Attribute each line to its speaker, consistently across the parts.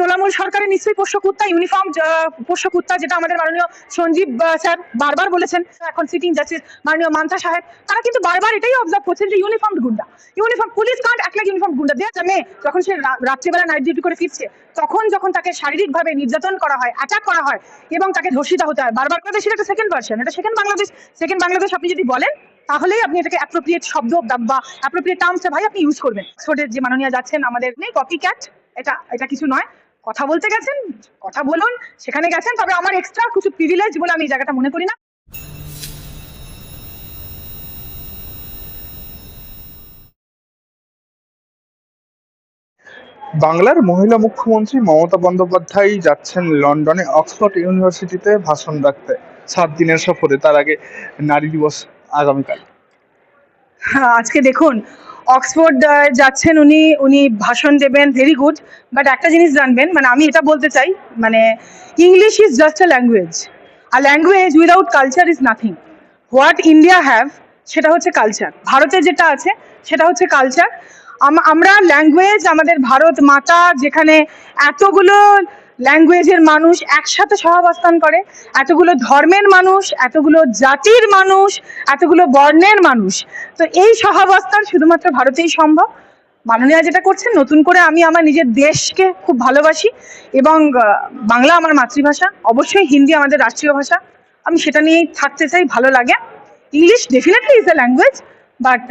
Speaker 1: তৃণমূল সরকারের নিশ্চয়ই পোষ্য কুত্তা ইউনিফর্ম পোষ্য কুত্তা, যেটা আমাদের মাননীয় সঞ্জীব স্যার বারবার বলেছেন, এখন সিটিং জাস্টিস মাননীয় মানসা সাহেব, তারা কিন্তু বারবার এটাই অবজার্ভ করছেন যে ইউনিফর্ম গুন্ডা ইউনিফর্ম পুলিশ কান্ট এক লাখ ইউনিফর্ম গুন্ডা। দেয়া জানে যখন সে রাত্রিবেলা নাইট ডিউটি করে ফিরছে, তখন যখন তাকে শারীরিকভাবে নির্যাতন করা হয় অ্যাটাক করা হয়, এবং তাকে ধর্ষিত হতে হয়, বারবার করে সেটা সেকেন্ড ভার্সন এটা সেকেন্ড বাংলাদেশ সেকেন্ড বাংলাদেশ আপনি যদি বলেন, তাহলেই আপনি এটাকে অ্যাপ্রোপ্রিয়েট শব্দ বা- অ্যাপ্রোপ্রিয়েট টার্মসে ভাই আপনি ইউজ করবেন। যে মাননীয় যাচ্ছেন আমাদের, নেই কপি ক্যাট এটা এটা কিছু নয়। কথা বলতে গেছেন কথা বলুন সেখানে গেছেন তবে আমার এক্সট্রা কিছু প্রিভিলেজ বলে আমি এই জায়গাটা মনে করি না।
Speaker 2: বাংলার মহিলা মুখ্যমন্ত্রী মমতা বন্দ্যোপাধ্যায় যাচ্ছেন লন্ডনে অক্সফোর্ড ইউনিভার্সিটিতে ভাষণ রাখতে। সাত দিনের সফরে তার আগে নারী দিবস আগামীকাল।
Speaker 1: হ্যাঁ, আজকে দেখুন অক্সফোর্ড যাচ্ছেন উনি উনি ভাষণ দেবেন ভেরি গুড বাট একটা জিনিস জানবেন মানে আমি এটা বলতে চাই মানে English is just a language R language without culture is nothing what India have সেটা হচ্ছে কালচার ভারতে যেটা আছে, সেটা হচ্ছে কালচার আমরা ল্যাঙ্গুয়েজ আমাদের ভারত মাতা, যেখানে এতগুলো ল্যাঙ্গুয়েজের মানুষ একসাথে সহাবস্থান করে, এতগুলো ধর্মের মানুষ, এতগুলো জাতির মানুষ, এতগুলো বর্ণের মানুষ। তো এই সহাবস্থান শুধুমাত্র ভারতেই সম্ভব। মাননীয় যেটা করছেন, নতুন করে আমি আমার নিজের দেশকে খুব ভালোবাসি এবং বাংলা আমার মাতৃভাষা, অবশ্যই হিন্দি আমাদের রাষ্ট্রীয় ভাষা। আমি সেটা নিয়েই থাকতে চাই, ভালো লাগে। English definitely is a language but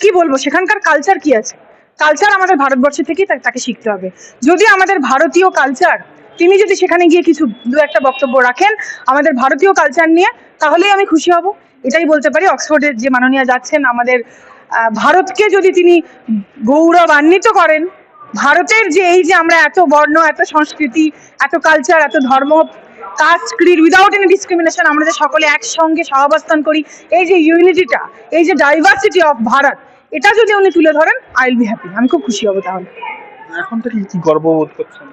Speaker 1: কি বলব, সেখানকার কালচার কি আছে? কালচার আমাদের ভারতবর্ষ থেকেই তাকে শিখতে হবে। যদি আমাদের ভারতীয় কালচার তিনি যদি সেখানে গিয়ে কিছু দু একটা বক্তব্য রাখেন আমাদের ভারতীয় কালচার নিয়ে, তাহলেই আমি খুশি হব। এটাই বলতে পারি অক্সফোর্ডের যে মাননীয় যাচ্ছেন, আমাদের ভারতকে যদি তিনি গৌরবান্বিত করেন, ভারতের যে এই যে আমরা এত বর্ণ, এত সংস্কৃতি, এত কালচার এত ধর্ম কাস্ট উইদাউট এনি ডিসক্রিমিনেশন আমরা যে সকলে একসঙ্গে সহাবস্থান করি, এই যে ইউনিটিটা এই যে ডাইভার্সিটি অফ ভারত এটা যদি উনি তুলে ধরেন আই উইল বি হ্যাপি আমি খুব খুশি হব তাহলে।
Speaker 2: এখন থেকে কি গর্ববোধ করছেন?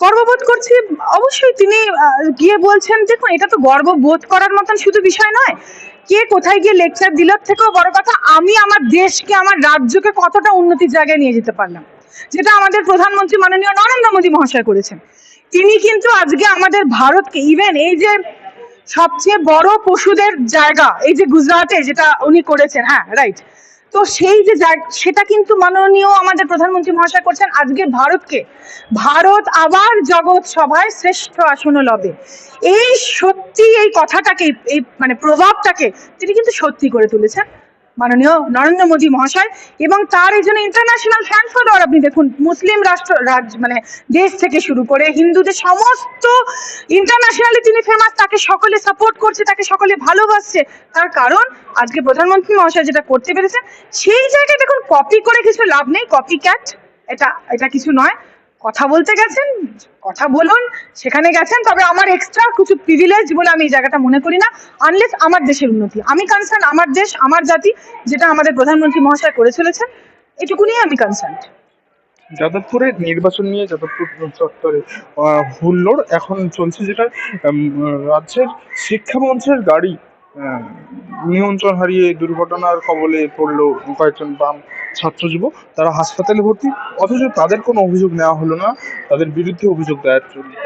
Speaker 1: গর্ববোধ করছি অবশ্যই তিনি গিয়ে বলছেন দেখুন এটা তো গর্ববোধ করার মতন শুধু বিষয় নয়। কে কোথায় গিয়ে লেকচার দিল থেকেও বড় কথা আমি আমার দেশকে আমার রাজ্যকে কতটা উন্নতির জায়গায় নিয়ে যেতে পারলাম। যেটা আমাদের প্রধানমন্ত্রী মাননীয় নরেন্দ্র মোদী মহাশয় করেছেন। তিনি কিন্তু আজকে আমাদের ভারতকে ইভেন এই যে সবচেয়ে বড় পশুদের জায়গা এই যে গুজরাটে যেটা উনি করেছেন হ্যাঁ রাইট তো সেই যে সেটা কিন্তু মাননীয় আমাদের প্রধানমন্ত্রী মহাশয় করছেন আজকে ভারতকে। ভারত আবার জগৎ সভায় শ্রেষ্ঠ আসন লবে। এই সত্যি এই কথাটাকে, এই মানে প্রভাবটাকে তিনি কিন্তু সত্যি করে তুলেছেন। মাননীয় নরেন্দ্র মোদী মহাশয় এবং তার এই জন্য ইন্টারন্যাশনাল ফ্যান ফলোয়ার আপনি দেখুন, মুসলিম রাষ্ট্র, রাজ্য মানে দেশ থেকে শুরু করে হিন্দুদের সমস্ত ইন্টারন্যাশনালি তিনি ফেমাস তাকে সকলে সাপোর্ট করছে, তাকে সকলে ভালোবাসছে। তার কারণ, আজকে প্রধানমন্ত্রী মহাশয় যেটা করতে পেরেছেন, সেই জায়গায় দেখুন কপি করে কিছু লাভ নেই কপি ক্যাট এটা এটা কিছু নয়। কথা বলতে গেছেন, কথা বলুন, সেখানে গেছেন, তবে আমার এক্সট্রা কিছু প্রিভিলেজ বলে আমি এই জায়গাটা মনে করি না আনলেস আমার দেশের উন্নতি। আমি কনসার্ন আমার দেশ, আমার জাতি, যেটা আমাদের প্রধানমন্ত্রী মহাশয় করে চলেছেন এটুকুনি আমি কনসার্ন
Speaker 2: যাদবপুরে নির্বাচন নিয়ে যাদবপুর চত্বরে হুল্লোড় এখন চলছে যেটা রাজ্যের শিক্ষামন্ত্রীর গাড়ি নিয়ন্ত্রণ হারিয়ে দুর্ঘটনার কবলে পড়ল কয়েকজন বাম ছাত্র যুবক। তারা হাসপাতালে ভর্তি, অথচ তাদের কোনো অভিযোগ নেওয়া হলো না, তাদের বিরুদ্ধে অভিযোগ দায়ের চলছে।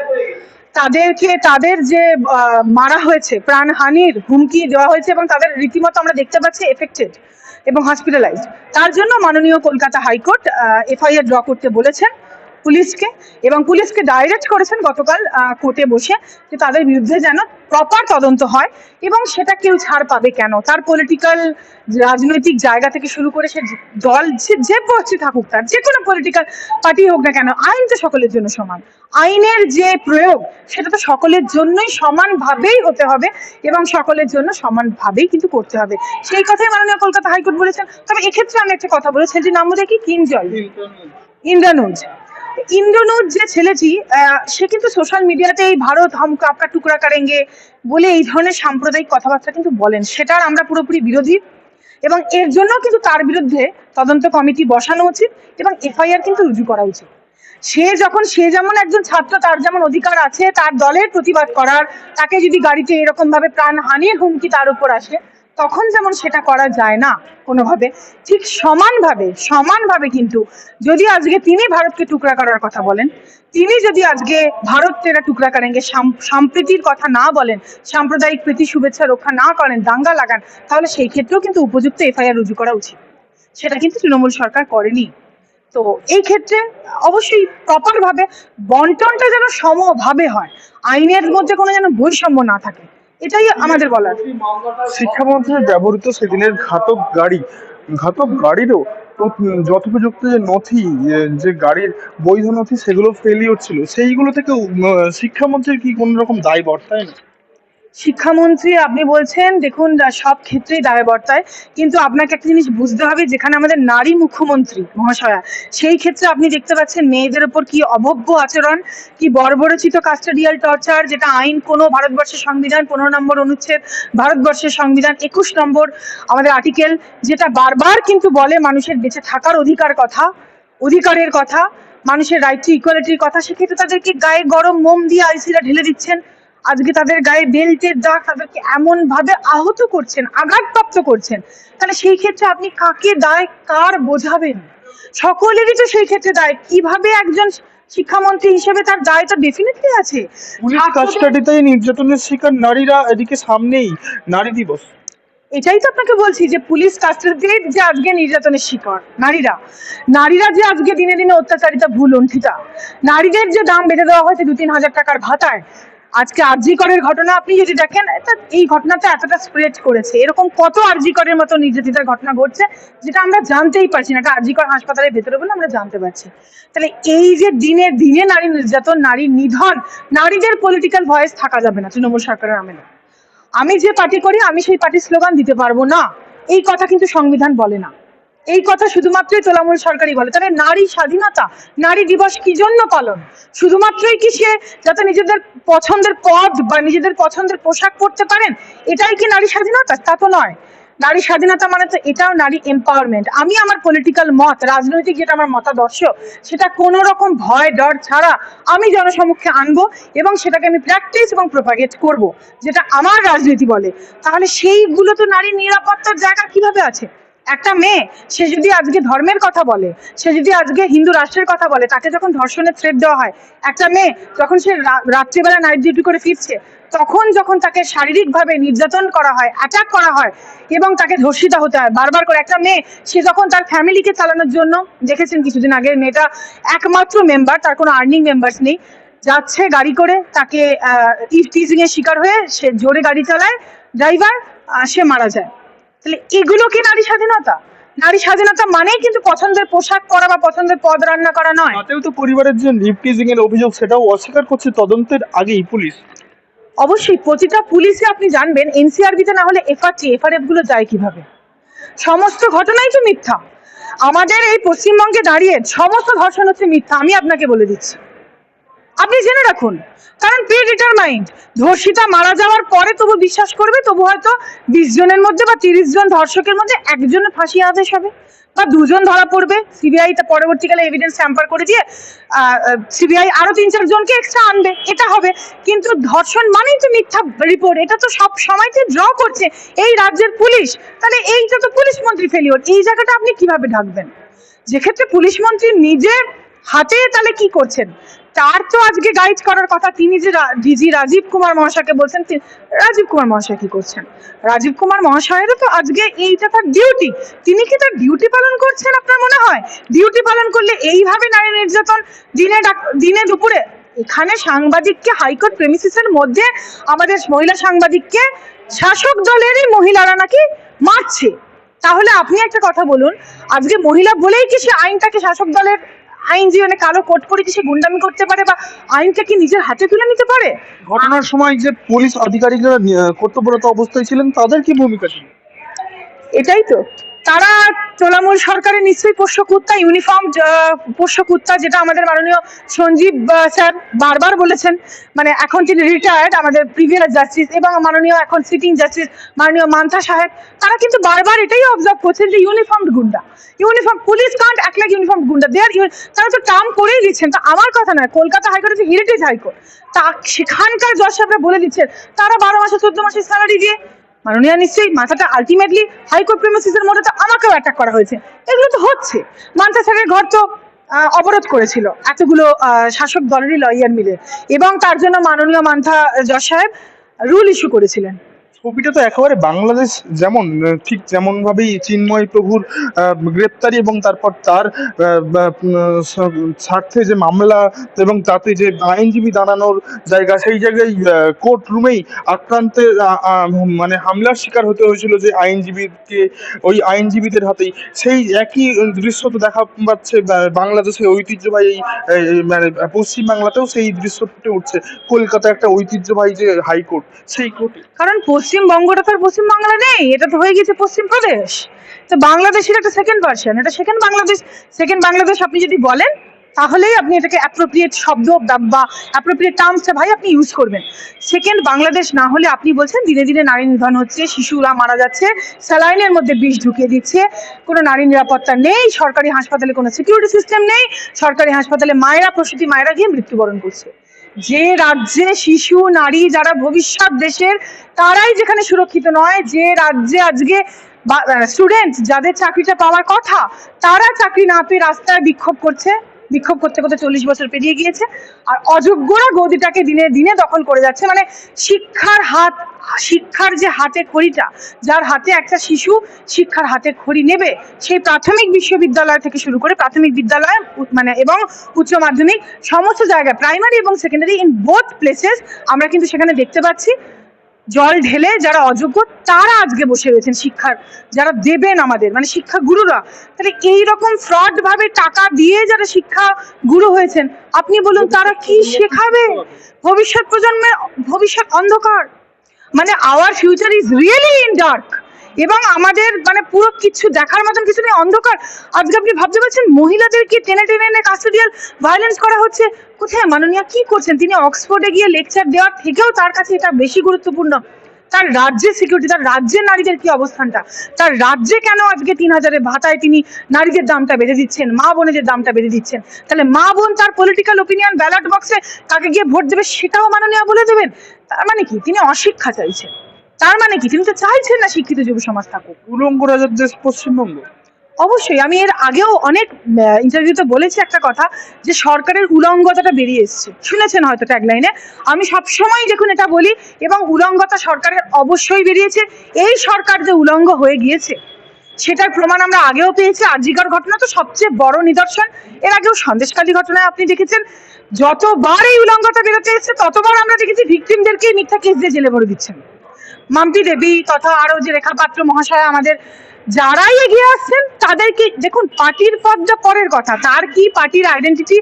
Speaker 1: তাদেরকে, তাদের যে মারা হয়েছে, প্রাণহানির হুমকি দেওয়া হয়েছে এবং তাদের রীতিমতো আমরা দেখতে পাচ্ছি এফেক্টেড এবং হসপিটালাইজড তার জন্য মাননীয় কলকাতা হাইকোর্ট এফআইআর ড্র করতে বলেছেন। পুলিশকে এবং পুলিশকে ডাইরেক্ট করেছেন গতকাল কোর্টে বসে যে তাদের বিরুদ্ধে যেন প্রপার তদন্ত হয় এবং সেটা কেউ ছাড় পাবে কেন? তার পলিটিক্যাল রাজনৈতিক জায়গা থেকে শুরু করে সে দল যে পক্ষে থাকুক তার যে কোনো পলিটিক্যাল পার্টি হোক না কেন আইন তো সকলের জন্য সমান। আইনের যে প্রয়োগ সেটা তো সকলের জন্যই সমানভাবেই হতে হবে এবং সকলের জন্য সমানভাবেই কিন্তু করতে হবে। সেই কথাই মাননীয় কলকাতা হাইকোর্ট বলেছেন। তবে এক্ষেত্রে আমি একটা কথা বলেছি যে নাম বোধহয় কি? কিঞ্জল ইন্দ্রানুজ। ইন্দ্রনুজ যে ছেলেটি সে কিন্তু সোশ্যাল মিডিয়াতে এই ভারত হামকা আপকা টুকরা কারেঙ্গে বলে এই ধরনের সাম্প্রদায়িক কথাবার্তা কিন্তু বলেন। সেটার আমরা পুরোপুরি বিরোধী এবং এর জন্য কিন্তু তার বিরুদ্ধে তদন্ত কমিটি বসানো উচিত এবং এফআইআর কিন্তু রুজু করা উচিত। সে যখন, সে যেমন একজন ছাত্র, তার যেমন অধিকার আছে, তার দলের প্রতিবাদ করার, তাকে যদি গাড়িতে এরকম ভাবে প্রাণহানির হুমকি তার উপর আসে তখন যেমন সেটা করা যায় না কোনোভাবে, ঠিক সমানভাবে সমানভাবে কিন্তু যদি আজকে তিনি ভারতকে টুকরা করার কথা বলেন, তিনি যদি আজকে ভারত তেরা টুকরা করেনগে, সাম- সম্প্রীতির কথা না বলেন, সাম্প্রদায়িক প্রীতি, শুভেচ্ছা রক্ষা না করেন, দাঙ্গা লাগান, তাহলে সেই ক্ষেত্রেও কিন্তু উপযুক্ত এফআইআর রুজু করা উচিত। সেটা কিন্তু তৃণমূল সরকার করেনি। তো এই ক্ষেত্রে অবশ্যই প্রপার ভাবে বন্টনটা যেন সমভাবে হয়, আইনের মধ্যে কোনো যেন বৈষম্য না থাকে। এটাই আমাদের বলার।
Speaker 2: শিক্ষামন্ত্রী ব্যবহৃত সেদিনের ঘাতক গাড়ি। ঘাতক গাড়িরও যথোপযুক্ত যে নথি, যে গাড়ির বৈধ নথি, সেগুলো ফেলিওর ছিল। সেইগুলো থেকে শিক্ষামন্ত্রীর কি কোনো রকম দায় বর্তায় না?
Speaker 1: শিক্ষামন্ত্রী আপনি বলছেন, দেখুন সব ক্ষেত্রেই দায়বর্তায় কিন্তু আপনাকে একটা জিনিস বুঝতে হবে, যেখানে আমাদের নারী মুখ্যমন্ত্রী মহাশয়া, সেই ক্ষেত্রে আপনি দেখতে পাচ্ছেন মেয়েদের ওপর কি অভব্য আচরণ, কি বর্বরচিত কাস্টাডিয়াল টর্চার, যেটা আইন কোনো ভারতবর্ষের সংবিধান, পনেরো নম্বর অনুচ্ছেদ, ভারতবর্ষের সংবিধান, একুশ নম্বর আমাদের আর্টিকেল, যেটা বারবার কিন্তু বলে মানুষের বেঁচে থাকার অধিকার কথা, অধিকারের কথা, মানুষের রাইট টু ইকুয়ালিটির কথা, সেক্ষেত্রে তাদেরকে গায়ে গরম মোম দিয়ে আইসিরা ঢেলে দিচ্ছেন। আজকে তাদের গায়ে বেল্টের দাগ তাদেরকে এমন ভাবে আহত করছেন আঘাতপ্রাপ্ত করছেন তাহলে সেই ক্ষেত্রে আপনি কাকে দায় কার বোঝাবেন? সকলেরই তো সেই ক্ষেত্রে দায়। কীভাবে একজন শিক্ষামন্ত্রী হিসেবে তার দায় তো ডেফিনেটলি আছে?
Speaker 2: পুলিশ নির্যাতনের শিকার নারীরা এদিকে সামনেই নারী দিবস।
Speaker 1: এটাই তো আপনাকে বলছি যে পুলিশ কাস্টাডির যে আজকে নির্যাতনের শিকার নারীরা। নারীরা যে আজকে দিনে দিনে অত্যাচারিতা ভুল অন্ঠিতা নারীদের যে দাম বেঁধে দেওয়া হয়েছে দু তিন হাজার টাকার ভাতায় আজকে আরজি করের ঘটনা আপনি যদি দেখেন এই ঘটনাটা এতটা স্প্রেড করেছে। এরকম কত আরজি করের মতো নির্যাতিতার ঘটনা ঘটছে, যেটা আমরা জানতেই পারছি না। এটা আরজি কর হাসপাতালের ভেতরে বলে আমরা জানতে পারছি। তাহলে এই যে দিনে দিনে নারী নির্যাতন, নারী নিধন, নারীদের পলিটিক্যাল ভয়েস থাকা যাবে না তৃণমূল সরকারের আমলে। আমি যে পার্টি করি, আমি সেই পার্টির স্লোগান দিতে পারব না। এই কথা কিন্তু সংবিধান বলে না। এই কথা শুধুমাত্রই তোলামূল সরকারই বলে। তাহলে নারী স্বাধীনতা, নারী দিবস কি জন্য পালন? শুধুমাত্রই কি সে যাতে নিজেদের পছন্দের পদ বা নিজেদের পছন্দের পোশাক পরতে পারেন? এটাই কি নারী স্বাধীনতা? তা তো নয়। নারী স্বাধীনতা মানে তো এটাও নারী এম্পাওয়ারমেন্ট আমি আমার পলিটিক্যাল মত, রাজনৈতিক যেটা আমার মতাদর্শ, সেটা কোনো রকম ভয়, ডর ছাড়া আমি জনসমক্ষে আনব এবং সেটাকে আমি প্র্যাকটিস এবং প্রোপাগেট করব, যেটা আমার রাজনীতি বলে। তাহলে সেইগুলো তো নারীর নিরাপত্তার জায়গা কীভাবে আছে? একটা মেয়ে, সে যদি আজকে ধর্মের কথা বলে, সে যদি আজকে হিন্দু রাষ্ট্রের কথা বলে, তাকে যখন ধর্ষণের থ্রেট দেওয়া হয়, একটা মেয়ে যখন সে রাত্রিবেলা নাইট ডিউটি করে ফিরছে, তখন যখন তাকে শারীরিকভাবে নির্যাতন করা হয় অ্যাটাক করা হয় এবং তাকে ধর্ষিতা হতে হয়, বারবার করে একটা মেয়ে, সে যখন তার ফ্যামিলিকে চালানোর জন্য, দেখেছেন কিছুদিন আগে মেয়েটা একমাত্র মেম্বার তার কোনো আর্নিং মেম্বার্স নেই, যাচ্ছে গাড়ি করে, তাকে টিজিং এর শিকার হয়ে সে জোরে গাড়ি চালায় ড্রাইভার সে মারা যায়। তাহলে এগুলো কি নারী স্বাধীনতা? নারী স্বাধীনতা মানেই কিন্তু পছন্দের পোশাক পরা বা পছন্দের পদ রান্না করা নয়।
Speaker 2: তাতেও তো পরিবারের যে লিপটিজিং এর অভিযোগ সেটাও অস্বীকার করছে তদন্তের আগেই পুলিশ।
Speaker 1: অবশ্যই প্রতিটা পুলিশে আপনি জানবেন এনসিআরবিতে না হলে এফআরটি এফআরএফগুলো যায় কীভাবে? সমস্ত ঘটনাই তো মিথ্যা। আমাদের এই পশ্চিমবঙ্গে দাঁড়িয়ে সমস্ত ধর্ষণ হচ্ছে মিথ্যা আমি আপনাকে বলে দিচ্ছি। আপনি জেনে রাখুন, কারণ প্রি ডিটারমাইন্ড ধর্ষিতা মারা যাওয়ার পরে তবু বিশ্বাস করবে, তবু হয়তো বিশ জনের মধ্যে বা তিরিশ জন ধর্ষকের মধ্যে একজনের ফাঁসি আদেশ হবে, বা দুজন ধরা পড়বে। সিবিআই তা পরবর্তীকালে এভিডেন্স ট্যাম্পার করে দিয়ে সিবিআই আরও তিন চার জনকে এক্সট্রা আনবে, এটা হবে। কিন্তু ধর্ষণ মানেই তো মিথ্যা রিপোর্ট এটা তো সব সময়তে ড্র করছে এই রাজ্যের পুলিশ, তাহলে এইটা তো পুলিশ মন্ত্রী ফেলিওর এই জায়গাটা আপনি কীভাবে ঢাকবেন? যেক্ষেত্রে পুলিশ মন্ত্রী নিজের হাতে তাহলে কি করছেন? তার তো আজকে গাইড করার কথা তিনি যে ডিজি রাজীব কুমার মহাশয়কে বলছেন রাজীব কুমার মহাশয় কি করছেন? রাজীব কুমার মহাশয়েরও তো আজকে এইটা তার ডিউটি তিনি কি তার ডিউটি পালন করছেন আপনার মনে হয়? ডিউটি পালন করলে এইভাবে নারী নির্যাতন দিনে দিনে দুপুরে, এখানে সাংবাদিককে হাইকোর্ট প্রেমিসিসের মধ্যে আমাদের মহিলা সাংবাদিককে শাসক দলেরই মহিলারা নাকি মারছে? তাহলে আপনি একটা কথা বলুন, আজকে মহিলা বলেই কি সে আইনটাকে শাসক দলের আইন জীবনে কালো কোট পরে কি সে গুন্ডামি করতে পারে বা আইনকে কি নিজের হাতে তুলে নিতে পারে?
Speaker 2: ঘটনার সময় যে পুলিশ আধিকারিকরা কর্তব্যরত অবস্থায় ছিলেন তাদের কি ভূমিকা ছিল?
Speaker 1: এটাই তো। তারা তৃণমূল সরকারের নিশ্চয়ই পোষ্য কুত্তা ইউনিফর্ম পোষ্য কুত্তা যেটা আমাদের মাননীয় সঞ্জীব স্যার বারবার বলেছেন। মানে এখন তিনি রিটায়ার্ড আমাদের প্রিভিয়াস জাস্টিস এবং মাননীয় এখন সিটিং জাস্টিস মাননীয় মান্থা সাহেব, তারা কিন্তু বারবার এটাই অবজার্ভ করছেন যে ইউনিফর্ম গুন্ডা। ইউনিফর্ম পুলিশ কান্ট এক লাখ ইউনিফর্ম গুন্ডা। দেয়ার তারা তো টার্ম করেই দিচ্ছেন। তা আমার কথা নয়, কলকাতা হাইকোর্ট হচ্ছে হেরিটেজ হাইকোর্ট। তা সেখানকার জজ সাহেবরা বলে দিচ্ছেন, তারা বারো মাসে, চোদ্দ মাসের স্যালারি দিয়ে মাননীয় নিশ্চয়ই মাথাটা আলটিমেটলি হাইকোর্ট প্রেমিসিসের মধ্যে তো আমাকেও অ্যাটাক করা হয়েছে। এগুলো তো হচ্ছে। মানসা স্যারের ঘর তো অবরোধ করেছিল এতগুলো শাসক দলেরই লয়ার মিলে। এবং তার জন্য মাননীয় মান্থা যশ সাহেব রুল ইস্যু করেছিলেন।
Speaker 2: ছবিটা তো একেবারে বাংলাদেশ যেমন ঠিক যেমন ভাবেই চিন্ময় প্রভুর গ্রেপ্তারি এবং তারপর তার স্বার্থে যে মামলা এবং তাতে যে আইনজীবী দাঁড়ানোর জায়গা সেই জায়গায় কোর্ট রুমেই আহ, মানে হামলার শিকার হতে হয়েছিল যে আইনজীবীকে ওই আইনজীবীদের হাতেই। সেই একই দৃশ্য তো দেখা পাচ্ছে বা- বাংলাদেশের ঐতিহ্যবাহী মানে পশ্চিমবাংলাতেও সেই দৃশ্য ফুটে উঠছে। কলকাতা একটা ঐতিহ্যবাহী যে হাইকোর্ট সেই কোর্টে।
Speaker 1: কারণ পশ্চিমবঙ্গটা তো আর পশ্চিমবাংলা নেই, এটা তো হয়ে গেছে পশ্চিমপ্রদেশ। তো বাংলাদেশের একটা সেকেন্ড ভার্সন এটা সেকেন্ড বাংলাদেশ সেকেন্ড বাংলাদেশ আপনি যদি বলেন, তাহলেই আপনি এটাকে অ্যাপ্রোপ্রিয়েট শব্দ বা- অ্যাপ্রোপ্রিয়েট টার্মসটা ভাই আপনি ইউজ করবেন। সেকেন্ড বাংলাদেশ না হলে আপনি বলছেন দিনে দিনে নারী নিধন হচ্ছে, শিশুরা মারা যাচ্ছে, স্যালাইনের মধ্যে বিষ ঢুকিয়ে দিচ্ছে, কোনো নারী নিরাপত্তা নেই, সরকারি হাসপাতালে কোনো সিকিউরিটি সিস্টেম নেই, সরকারি হাসপাতালে মায়েরা, প্রসূতি মায়েরা গিয়ে মৃত্যুবরণ করছে। যে রাজ্যে শিশু, নারী যারা ভবিষ্যৎ দেশের, তারাই যেখানে সুরক্ষিত নয়, যে রাজ্যে আজকে স্টুডেন্ট যাদের চাকরিটা পাওয়ার কথা, তারা চাকরি না পেয়ে রাস্তায় বিক্ষোভ করছে। বিক্ষোভ করতে করতে চল্লিশ বছর পেরিয়ে গিয়েছে আর অযোগ্যরা গদিটাকে দিনে দিনে দখল করে যাচ্ছে। মানে শিক্ষার হাত, শিক্ষার যে হাতে খড়িটা, যার হাতে একটা শিশু শিক্ষার হাতে খড়ি নেবে, সেই প্রাথমিক বিশ্ববিদ্যালয় থেকে শুরু করে প্রাথমিক বিদ্যালয় মানে এবং উচ্চ মাধ্যমিক, সমস্ত জায়গায় প্রাইমারি এবং সেকেন্ডারি ইন বোথ প্লেসেস আমরা কিন্তু সেখানে দেখতে পাচ্ছি। জল ঢেলে যারা অযোগ্য, তারা আজকে বসে রয়েছেন শিক্ষার। যারা দেবেন আমাদের মানে শিক্ষা গুরুরা, তাহলে এই রকম ফ্রড ভাবে টাকা দিয়ে যারা শিক্ষা গুরু হয়েছেন, আপনি বলুন তারা কি শেখাবে? ভবিষ্যৎ প্রজন্মের ভবিষ্যৎ অন্ধকার। মানে our future is really in dark এবং আমাদের মানে পুরো কিছু দেখার মতন কিছু নেই, অন্ধকার। আজকে আপনি ভাবতে পারছেন, মহিলাদেরকে টেনে টেনে এনে কাস্টোডিয়াল ভায়োলেন্স করা হচ্ছে কোথায়? মাননীয়া, কি করছেন? তিনি অক্সফোর্ডে গিয়ে লেকচার দেওয়ার থেকেও তার কাছে এটা বেশি গুরুত্বপূর্ণ। তার রাজ্যের সিকিউরিটি তার রাজ্যের নারীদের কি অবস্থানটা? তার রাজ্যে কেন আজকে তিন হাজারের ভাতায় তিনি নারীদের দামটা বেঁধে দিচ্ছেন? মা বোনেদের দামটা বেঁধে দিচ্ছেন? তাহলে মা বোন তার পলিটিক্যাল ওপিনিয়ন ব্যালট বক্সে কাকে গিয়ে ভোট দেবে সেটাও মাননীয়া বলে দেবেন? তার মানে কি? তিনি অশিক্ষা চাইছেন। তার মানে কি? তিনি তো চাইছেন না শিক্ষিত যুব সমাজ থাকুক।
Speaker 2: উলঙ্গ রাজার দেশ পশ্চিমবঙ্গ।
Speaker 1: অবশ্যই, আমি এর আগেও অনেক ইন্টারভিউতে বলেছি একটা কথা, যে সরকারের উলঙ্গতাটা বেরিয়ে এসছে। শুনেছেন হয়তো ট্যাগলাইনে আমি সবসময় দেখুন এটা বলি, এবং উলঙ্গতা সরকারের অবশ্যই বেরিয়েছে, এই সরকার যে উলঙ্গ হয়ে গিয়েছে, সেটার প্রমাণ আমরা আগেও পেয়েছি, আজিকার ঘটনা তো সবচেয়ে বড় নিদর্শন। এর আগেও সন্দেশকালী ঘটনায় আপনি দেখেছেন, যতবার এই উলঙ্গতা বেরোতে এসেছে, ততবার আমরা দেখেছি ভিকটিমদেরকে মিথ্যা কেস দিয়ে জেলে ভরে দিচ্ছেন। মাম্পি দেবী তথা আরও যে রেখা পাত্র মহাশয় আমাদের, যারাই এগিয়ে আসছেন, তাদেরকে দেখুন, পার্টির পদটা পরের কথা, তার কি পার্টির আইডেন্টিটি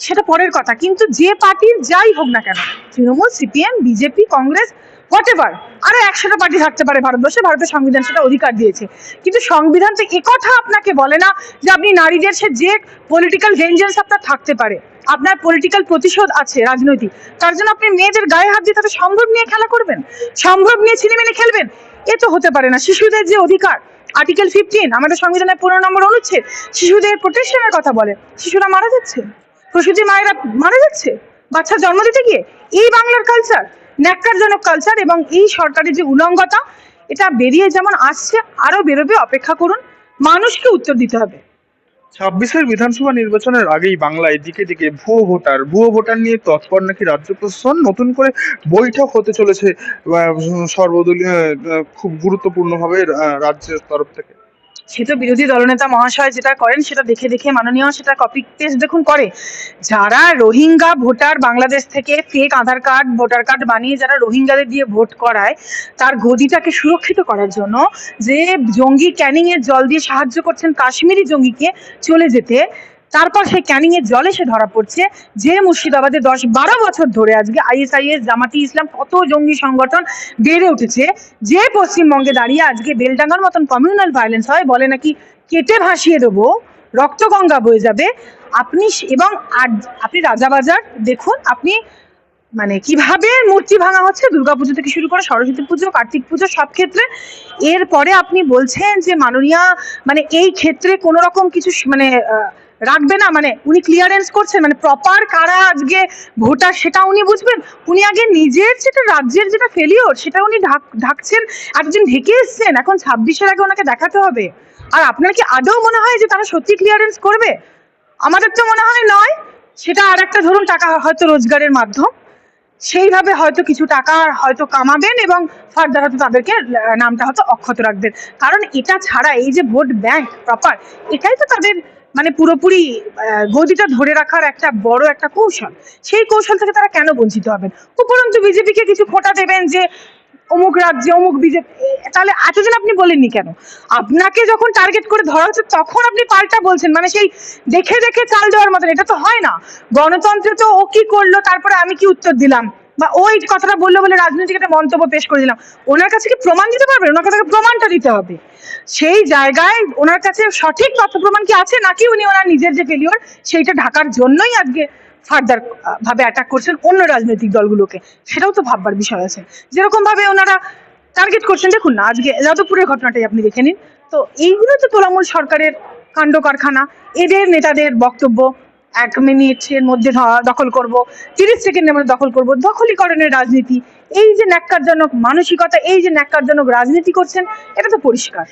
Speaker 1: সেটা পরের কথা। কিন্তু যে পার্টির যাই হোক না কেন, Trinamool, CPM, BJP, Congress whatever আরও একশোটা পার্টি থাকতে পারে ভারতবর্ষে, ভারতের সংবিধান সেটা অধিকার দিয়েছে। কিন্তু সংবিধান তো একথা আপনাকে বলে না যে আপনি নারীদের সে যে পলিটিক্যাল ভেঞ্জেন্স আপনার থাকতে পারে আপনার পলিটিক্যাল প্রতিশোধ আছে রাজনৈতিক। তার জন্য আপনি মেয়েদের গায়ে হাত দিয়ে তাদের সম্ভব নিয়ে খেলা করবেন? সম্ভব নিয়ে ছিনিমিনি খেলবেন? এ তো হতে পারে না। শিশুদের যে অধিকার আর্টিকেল ফিফটিন আমাদের সংবিধানের পনেরো নম্বর অনুচ্ছেদ, শিশুদের প্রোটেকশনের কথা বলে। শিশুরা মারা যাচ্ছে? প্রসূতি মায়েরা মারা যাচ্ছে? বাচ্চা জন্ম দিতে গিয়ে? এই বাংলার কালচার ন্যাক্কারজনক কালচার এবং এই সরকারের যে উলঙ্গতা, এটা বেরিয়ে যেমন আসছে, আরও বেরোবে, অপেক্ষা করুন। মানুষকে উত্তর দিতে হবে।
Speaker 2: ছাব্বিশের বিধানসভা নির্বাচনের আগেই বাংলায় দিকে দিকে ভুয়ো ভোটার ভুয়ো ভোটার নিয়ে তৎপর নাকি রাজ্য প্রশাসন? নতুন করে বৈঠক হতে চলেছে সর্বদলীয় খুব গুরুত্বপূর্ণভাবে রাজ্যের তরফ থেকে।
Speaker 1: সে তো বিরোধী দলনেতা মহাশয় যেটা করেন, সেটা দেখে দেখে মাননীয় সেটা কপি পেস্ট দেখুন করে। যারা রোহিঙ্গা ভোটার বাংলাদেশ থেকে fake Aadhaar card, voter card বানিয়ে যারা রোহিঙ্গাদের দিয়ে ভোট করায়, তার গদিটাকে সুরক্ষিত করার জন্য যে জঙ্গি ক্যানিং এর জল দিয়ে সাহায্য করছেন কাশ্মীরি জঙ্গিকে চলে যেতে তারপর সেই ক্যানিং এর জলে সে ধরা পড়ছে। যে মুর্শিদাবাদে দশ বারো বছর ধরে আজকে আইএসআইএস জামাতি ইসলাম কত জঙ্গি সংগঠন বেড়ে উঠেছে। যে পশ্চিমবঙ্গে দাঁড়িয়ে আজকে বেলডাঙ্গার মতন কমিউনাল ভায়োলেন্স হয়, বলে নাকি কেটে ভাসিয়ে দেবো রক্তগঙ্গা বয়ে যাবে। আপনি এবং আপনি রাজাবাজার দেখুন, আপনি মানে কীভাবে মূর্তি ভাঙা হচ্ছে দুর্গাপুজো থেকে শুরু করে সরস্বতী পুজো, কার্তিক পুজো সব ক্ষেত্রে। এরপরে আপনি বলছেন যে মাননীয়া মানে এই ক্ষেত্রে কোনো রকম কিছু মানে রাখবে না? মানে উনি ক্লিয়ারেন্স করছেন মানে প্রপার কারা আজকে ভোটার সেটা উনি বুঝবেন? উনি আগে নিজের যেটা রাজ্যের যেটা ফেলিওর সেটা উনি ঢাক, ঢাকছেন, এতদিন ঢেকে এসছেন, এখন ছাব্বিশের আগে ওনাকে দেখাতে হবে। আর আপনার কি আদৌ মনে হয় যে তারা সত্যি ক্লিয়ারেন্স করবে? আমাদের তো মনে হয় নয়। সেটা আর একটা ধরুন, টাকা হয়তো রোজগারের মাধ্যম। সেইভাবে হয়তো কিছু টাকা হয়তো কামাবেন এবং ফার্দার হয়তো তাদেরকে নামটা হয়তো অক্ষত রাখবেন। কারণ এটা ছাড়া এই যে ভোট ব্যাংক প্রপার এটাই তো তাদের মানে পুরোপুরি গদিটা ধরে রাখার একটা বড় একটা কৌশল। সেই কৌশল থেকে তারা কেন বঞ্চিত হবেন? উপরন্তু বিজেপিকে কিছু খোটা দেবেন যে, অমুক রাজ্যে, অমুক বিজেপি তাহলে এতদিন আপনি বলেননি কেন? আপনাকে যখন টার্গেট করে ধরা হচ্ছে, তখন আপনি পাল্টা বলছেন। মানে সেই দেখে দেখে চাল দেওয়ার মতন, এটা তো হয় না। গণতন্ত্রে তো ও কি করল, তারপরে আমি কি উত্তর দিলাম? বা ওই কথাটা বলল বলে রাজনৈতিক একটা মন্তব্য পেশ করে দিলাম। ওনার কাছে কি প্রমাণ দিতে পারবে ওনার কাছে প্রমাণটা দিতে হবে। সেই জায়গায় ওনার কাছে সঠিক তথ্য প্রমাণ কি আছে? নাকি উনি ওনার নিজের যে ফেলিওর সেইটা ঢাকার জন্যই আজকে ফার্দার ভাবে অ্যাটাক করছেন অন্য রাজনৈতিক দলগুলোকে? সেটাও তো ভাববার বিষয় আছে। যেরকম ভাবে ওনারা টার্গেট করছেন, দেখুন না, আজকে যাদবপুরের ঘটনাটাই আপনি দেখে নিন। তো এইগুলো তো তোলামূল সরকারের কাণ্ড কারখানা এদের নেতাদের বক্তব্য এক মিনিটের মধ্যে দখল করব। তিরিশ সেকেন্ডের মধ্যে দখল করব। দখলীকরণের রাজনীতি। এই যে ন্যাক্কারজনক মানসিকতা, এই যে ন্যাক্কারজনক রাজনীতি করছেন, এটা তো পরিষ্কার।